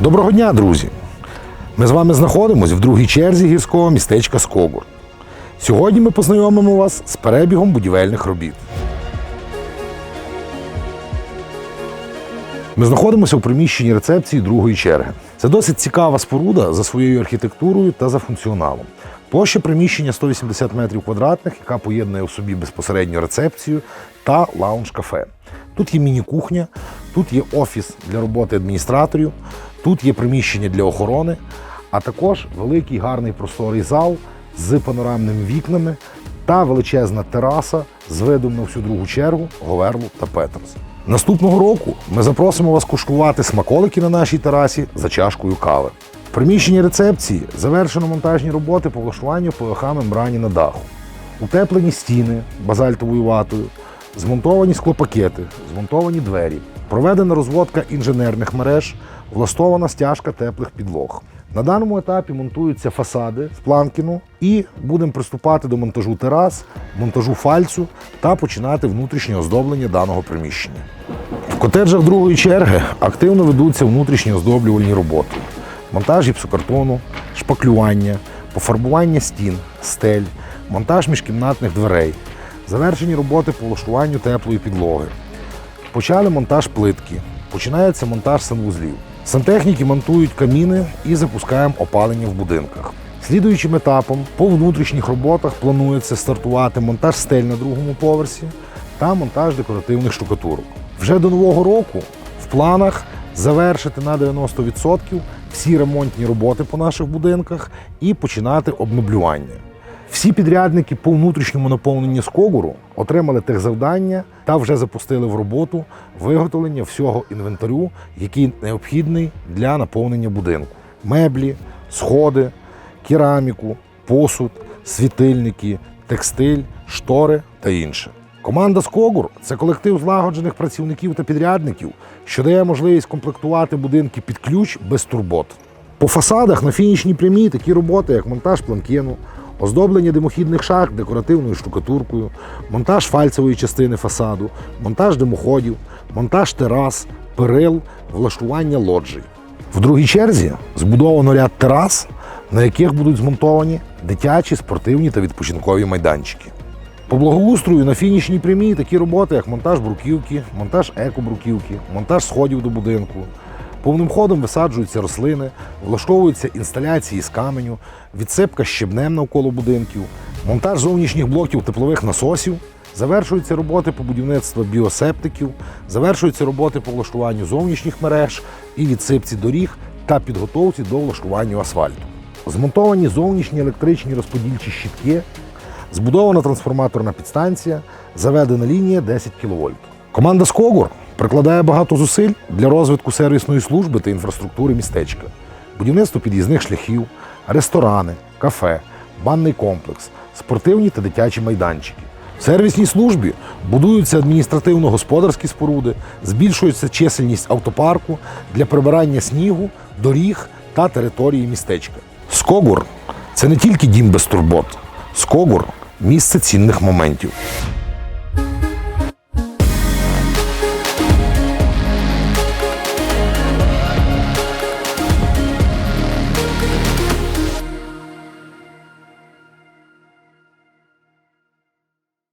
Доброго дня, друзі! Ми з вами знаходимося в другій черзі гірського містечка Скогур. Сьогодні ми познайомимо вас з перебігом будівельних робіт. Ми знаходимося у приміщенні рецепції другої черги. Це досить цікава споруда за своєю архітектурою та за функціоналом. Площа приміщення 180 метрів квадратних, яка поєднує у собі безпосередньо рецепцію та лаунж-кафе. Тут є міні-кухня, тут є офіс для роботи адміністраторів, тут є приміщення для охорони, а також великий гарний просторий зал з панорамними вікнами та величезна тераса з видом на всю другу чергу, Говерлу та Петерс. Наступного року ми запросимо вас куштувати смаколики на нашій терасі за чашкою кави. В приміщенні рецепції завершено монтажні роботи по влаштуванню ПВХ мембрані на даху. Утеплені стіни базальтовою ватою, змонтовані склопакети, змонтовані двері, проведена розводка інженерних мереж, влаштована стяжка теплих підлог. На даному етапі монтуються фасади з планкіну і будемо приступати до монтажу терас, монтажу фальцю та починати внутрішнє оздоблення даного приміщення. В котеджах другої черги активно ведуться внутрішні оздоблювальні роботи: монтаж гіпсокартону, шпаклювання, пофарбування стін, стель, монтаж міжкімнатних дверей, завершені роботи по влаштуванню теплої підлоги. Почали монтаж плитки, починається монтаж санвузлів. Сантехніки монтують каміни і запускаємо опалення в будинках. Слідуючим етапом по внутрішніх роботах планується стартувати монтаж стель на другому поверсі та монтаж декоративних штукатурок. Вже до нового року в планах завершити на 90% всі ремонтні роботи по наших будинках і починати обмеблювання. Всі підрядники по внутрішньому наповненню Скогуру отримали техзавдання та вже запустили в роботу виготовлення всього інвентарю, який необхідний для наповнення будинку: меблі, сходи, кераміку, посуд, світильники, текстиль, штори та інше. Команда Скогур це колектив злагоджених працівників та підрядників, що дає можливість комплектувати будинки під ключ без турбот. По фасадах на фінішній прямій такі роботи, як монтаж планкену, оздоблення димохідних шахт декоративною штукатуркою, монтаж фальцевої частини фасаду, монтаж димоходів, монтаж терас, перил, влаштування лоджій. В другій черзі збудовано ряд терас, на яких будуть змонтовані дитячі, спортивні та відпочинкові майданчики. По благоустрою на фінішній прямій такі роботи, як монтаж бруківки, монтаж екобруківки, монтаж сходів до будинку. Повним ходом висаджуються рослини, влаштовуються інсталяції з каменю, відсипка щебнем навколо будинків, монтаж зовнішніх блоків теплових насосів, завершуються роботи по будівництву біосептиків, завершуються роботи по влаштуванню зовнішніх мереж і відсипці доріг та підготовці до влаштування асфальту. Змонтовані зовнішні електричні розподільчі щітки, збудована трансформаторна підстанція, заведена лінія 10 кВт. Команда Скогур прикладає багато зусиль для розвитку сервісної служби та інфраструктури містечка, будівництво під'їзних шляхів, ресторани, кафе, банний комплекс, спортивні та дитячі майданчики. В сервісній службі будуються адміністративно-господарські споруди, збільшується чисельність автопарку для прибирання снігу, доріг та території містечка. Скогур це не тільки дім без турбот. Скогур місце цінних моментів.